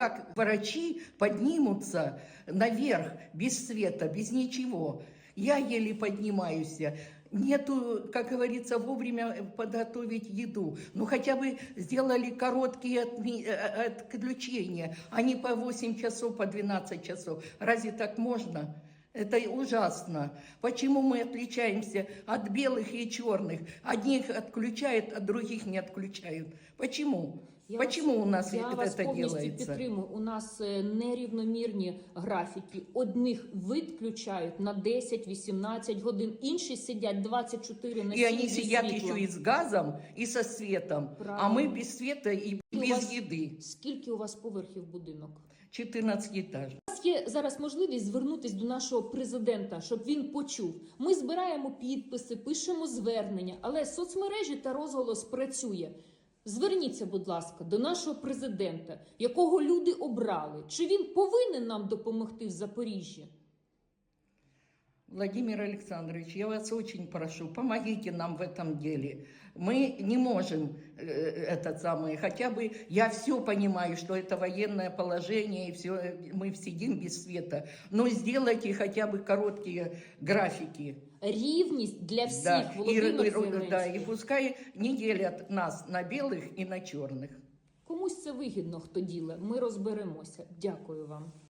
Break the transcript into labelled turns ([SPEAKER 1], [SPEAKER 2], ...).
[SPEAKER 1] Как врачи поднимутся наверх без света, без ничего. Я еле поднимаюсь. Нету, как говорится, вовремя подготовить еду. Ну, хотя бы сделали короткие отми- э, отключения, а не по 8 часов, по 12 часов. Разве так можно? Это ужасно. Почему мы отличаемся от белых и черных? Одних отключают, а других не отключают. Почему?
[SPEAKER 2] Я
[SPEAKER 1] Почему
[SPEAKER 2] вас-
[SPEAKER 1] у нас
[SPEAKER 2] я
[SPEAKER 1] это
[SPEAKER 2] вас повністю
[SPEAKER 1] делается?
[SPEAKER 2] підтримую. У нас е, нерівномірні графіки. Одних відключають на 10-18 годин, інші сидять 24 на 7
[SPEAKER 1] И они
[SPEAKER 2] зі
[SPEAKER 1] сидят
[SPEAKER 2] світлом.
[SPEAKER 1] еще и с газом, и со светом, а
[SPEAKER 2] Правильно.
[SPEAKER 1] мы без света и
[SPEAKER 2] У
[SPEAKER 1] без
[SPEAKER 2] вас-
[SPEAKER 1] еды.
[SPEAKER 2] Скільки у вас поверхів будинок?
[SPEAKER 1] 14 этаж.
[SPEAKER 2] У нас є зараз можливість звернутися до нашого президента, щоб він почув. Ми збираємо підписи, пишемо звернення, але соцмережі та розголос працює. Зверніться, будь ласка, до нашого президента, якого люди обрали. Чи він повинен нам допомогти в Запоріжжі?
[SPEAKER 1] Владимир Александрович, я вас очень прошу, помогите нам в этом деле. Мы не можем э, этот самый, хотя бы я все понимаю, что это военное положение и все, мы сидим без света, но сделайте хотя бы короткие графики.
[SPEAKER 2] Рівність для всіх,
[SPEAKER 1] Да, и,
[SPEAKER 2] Володимир
[SPEAKER 1] и-
[SPEAKER 2] Зеленський.
[SPEAKER 1] да, и пускай не делят нас на белых и на черных.
[SPEAKER 2] Комусь це вигідно, хто діле. Ми розберемося. Дякую вам.